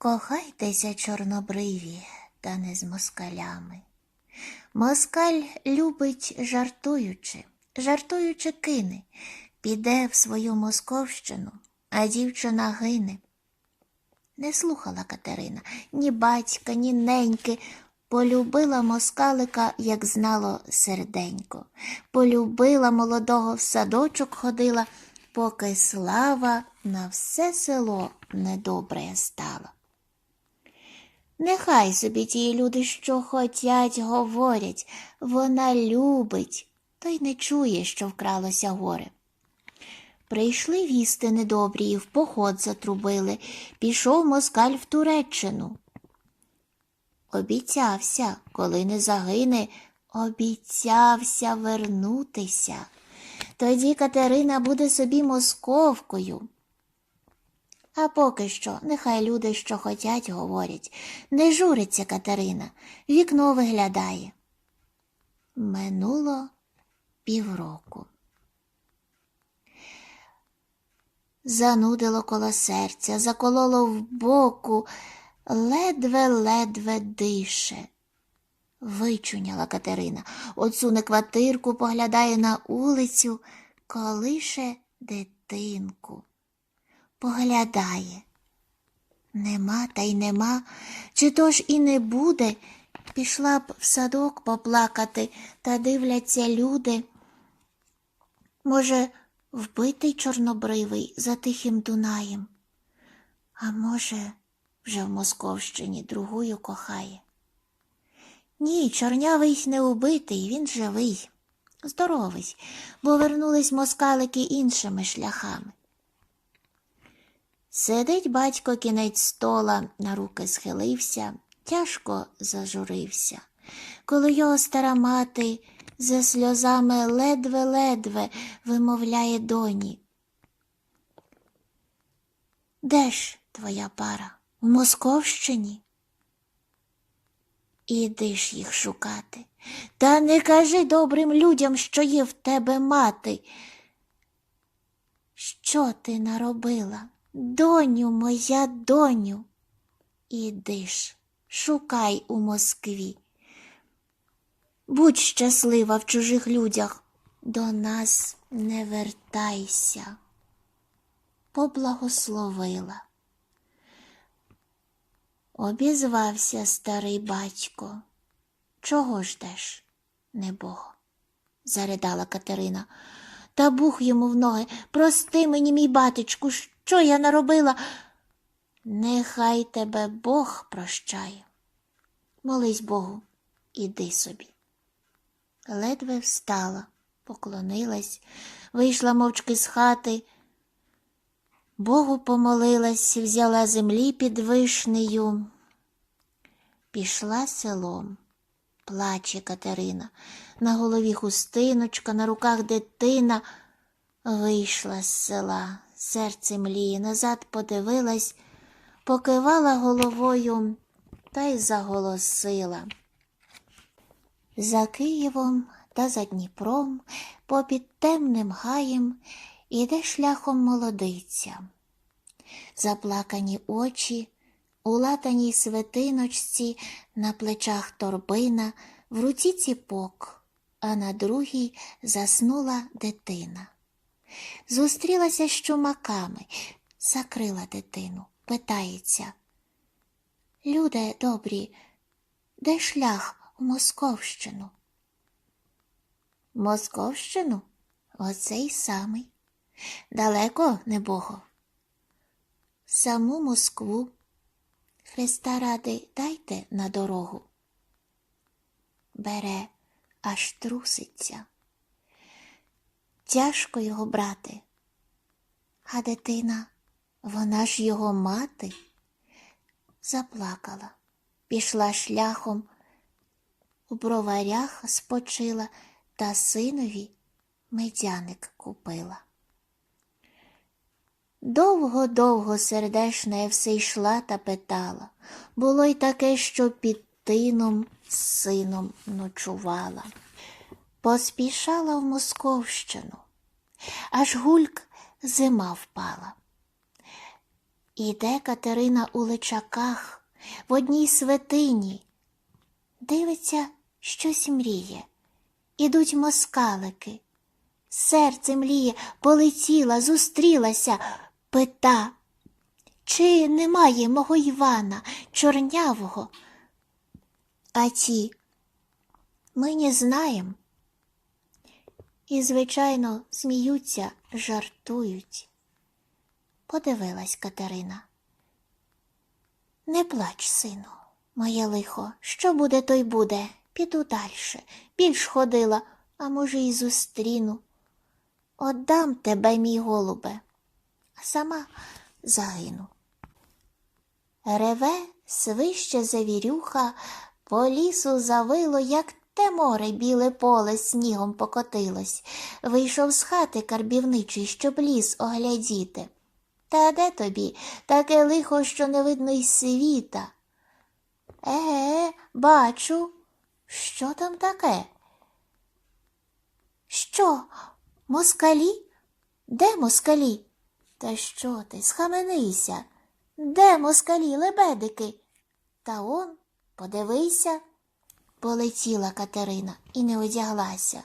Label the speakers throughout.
Speaker 1: Кохайтеся, чорнобриві, та не з москалями. Москаль любить жартуючи, жартуючи кине, піде в свою московщину, а дівчина гине. Не слухала Катерина ні батька, ні неньки. Полюбила москалика, як знало серденько. Полюбила молодого в садочок ходила, поки слава на все село недобре стала. Нехай собі ті люди, що хотять, говорять, вона любить, та й не чує, що вкралося горе. Прийшли вісти недобрі і в поход затрубили, пішов москаль в Туреччину. Обіцявся, коли не загине, обіцявся вернутися. Тоді Катерина буде собі московкою. А поки що, нехай люди, що хотять, говорять. Не журиться Катерина, вікно виглядає. Минуло півроку. Занудило коло серця, закололо в боку, ледве-ледве дише. Вичуняла Катерина, отсуне квартирку, поглядає на улицю, колише дитинку. Поглядає. Нема та й нема, чи то ж і не буде. Пішла б в садок поплакати, та дивляться люди. Може, вбитий чорнобривий за тихим Дунаєм, а може, вже в Московщині другую кохає. Ні, чорнявий не убитий, він живий, здоровий, бо вернулись москалики іншими шляхами. Сидить батько кінець стола, на руки схилився, тяжко зажурився. Коли його стара мати за сльозами ледве-ледве вимовляє доні. Де ж твоя пара? В Московщині? Іди ж їх шукати. Та не кажи добрим людям, що є в тебе мати. Що ти наробила? Доню моя доню. Іди ж, шукай у Москві. Будь щаслива в чужих людях, до нас не вертайся. Поблагословила. Обізвався старий батько. Чого ждеш, небого? заридала Катерина. Та бух йому в ноги. Прости мені, мій батечку, що я наробила? Нехай тебе Бог прощає. Молись Богу, іди собі. Ледве встала, поклонилась, вийшла мовчки з хати. Богу помолилась, взяла землі під вишнею. Пішла селом. Плаче Катерина, на голові хустиночка, на руках дитина. Вийшла з села, серце мліє, назад подивилась, покивала головою та й заголосила. За Києвом та за Дніпром, попід темним гаєм, іде шляхом молодиця. Заплакані очі, у латаній свитиночці, на плечах торбина, в руці ціпок, а на другій заснула дитина. Зустрілася з чумаками, закрила дитину, питається. Люди добрі, де шлях у Московщину? Московщину? Оцей самий. Далеко, небого. Саму Москву. Христа ради дайте на дорогу. Бере, аж труситься. Тяжко його брати. А дитина, вона ж його мати, заплакала, пішла шляхом, у броварях спочила та синові медяник купила. Довго-довго сердешна все йшла та питала. Було й таке, що під тином сином ночувала. Поспішала в Московщину, аж гульк зима впала. Іде Катерина у личаках, в одній святині. Дивиться, щось мріє. Ідуть москалики. Серце мліє, полетіла, зустрілася, пита, чи немає мого Івана, чорнявого? А ті, ми не знаємо. І, звичайно, сміються, жартують. Подивилась Катерина. Не плач, сину, моє лихо, що буде, то й буде. Піду дальше. Більш ходила, а може, і зустріну. Отдам тебе, мій голубе, сама загину. Реве свище завірюха, по лісу завило, як те море біле поле снігом покотилось. Вийшов з хати карбівничий, щоб ліс оглядіти. Та де тобі таке лихо, що не видно й світа? Е, бачу, що там таке? Що, москалі? Де москалі? Та що ти, схаменися? Де москалі, лебедики? Та он, подивися, полетіла Катерина і не одяглася.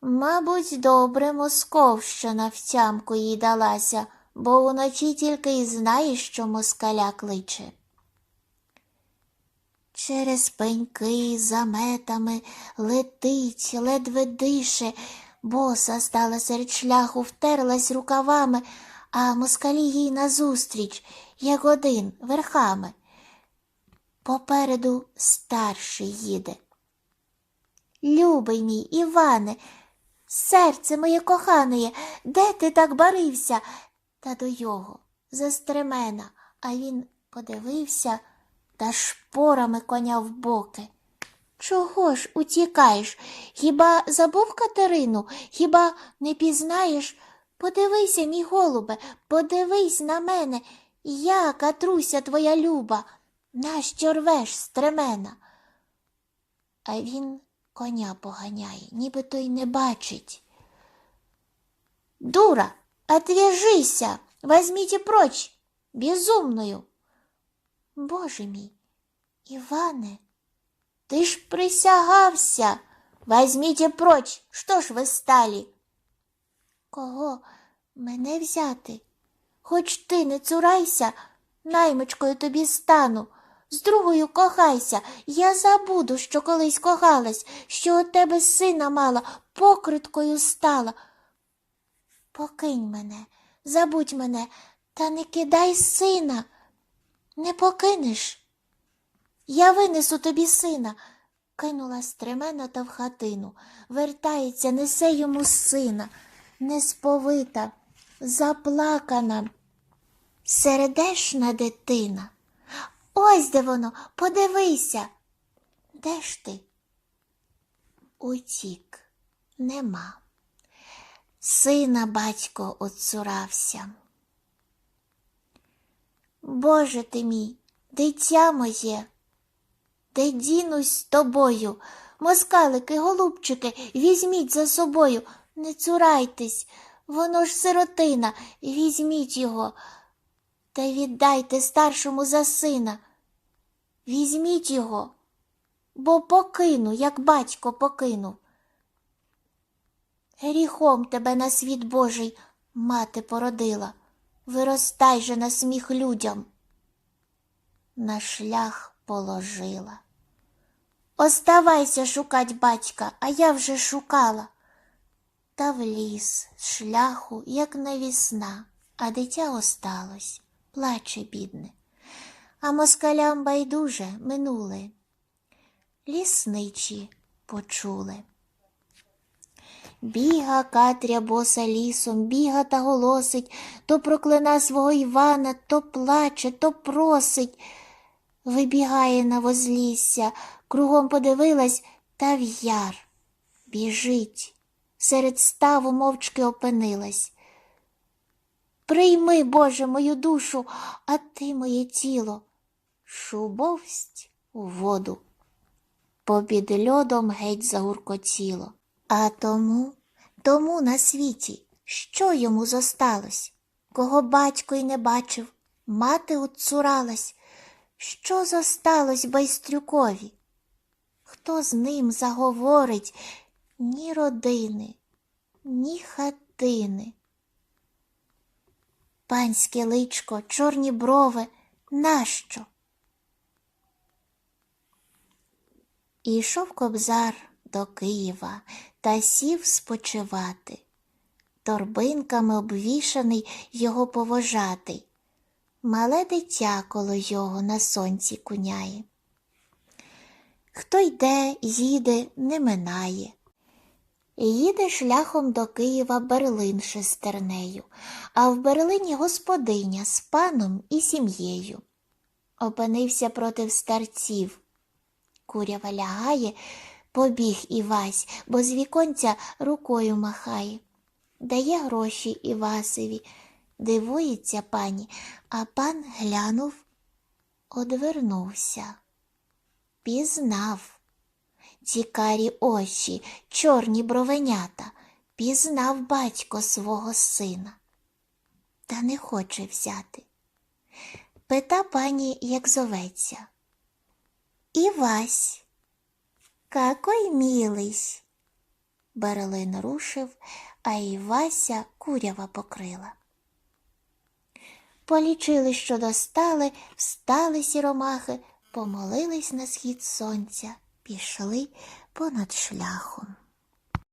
Speaker 1: Мабуть, добре московщина втямку їй далася, бо уночі тільки й знає, що москаля кличе. Через пеньки, заметами летить, ледве дише, боса стала серед шляху, втерлась рукавами, а москалі їй назустріч, як один, верхами. Попереду старший їде. Любий мій Іване, серце моє кохане, де ти так барився? Та до його, за стремена, а він подивився та шпорами коня в боки. Чого ж утікаєш? Хіба забув Катерину? Хіба не пізнаєш? Подивися, мій голубе, подивись на мене, я, Катруся твоя люба, нащо рвеш стремена? А він коня поганяє, ніби той не бачить. Дура, отвяжися, возьмите прочь, безумною. Боже мій, Іване, ти ж присягався. Возьмите прочь, що ж ви сталі? Кого мене взяти? Хоч ти не цурайся, наймичкою тобі стану. З другою кохайся, я забуду, що колись кохалась, що у тебе сина мала, покриткою стала. Покинь мене, забудь мене, та не кидай сина. Не покинеш. Я винесу тобі сина. Кинула стремена та в хатину. Вертається, несе йому сина, несповита, заплакана, сердешна дитина. Ось де воно, подивися. Де ж ти? Утік, нема. Сина батько отцурався. Боже ти мій, дитя моє, де дінусь з тобою, москалики, голубчики, візьміть за собою, не цурайтесь, воно ж сиротина, візьміть його, та віддайте старшому за сина. Візьміть його, бо покину, як батько покинув. Гріхом тебе на світ Божий мати породила, виростай же на сміх людям. На шлях положила. Оставайся шукать батька, а я вже шукала. Та в ліс, шляху, як навісна, а дитя осталось, плаче бідне. А москалям байдуже минули. Лісничі почули. Біга Катря боса лісом, біга та голосить, то проклина свого Івана, то плаче, то просить. Вибігає на возлісся, кругом подивилась та в яр. Біжить, серед ставу мовчки опинилась. Прийми, Боже, мою душу, а ти моє тіло. Шубовсть у воду. Попід льодом геть загуркотіло. А тому, тому на світі, що йому зосталось? кого батько й не бачив, мати отцуралась. Що зосталось байстрюкові? Хто з ним заговорить ні родини, ні хатини? Панське личко, чорні брови, нащо? Ішов кобзар до Києва та сів спочивати. Торбинками обвішаний його повожатий. Мале дитя коло його на сонці куняє. Хто йде, їде, не минає. Їде шляхом до Києва Берлин шестернею, а в Берлині господиня з паном і сім'єю. Опинився проти старців. Курява лягає, побіг Івась, бо з віконця рукою махає. Дає гроші Івасові. Дивується пані, а пан глянув, одвернувся. Пізнав. Ці карі очі, чорні бровенята, пізнав батько свого сина. Та не хоче взяти. Пита пані, як зоветься. Івась, какой милий. Берлин рушив, а Івася курява покрила. Полічили, що достали, встали сіромахи, помолились на схід сонця, пішли понад шляхом.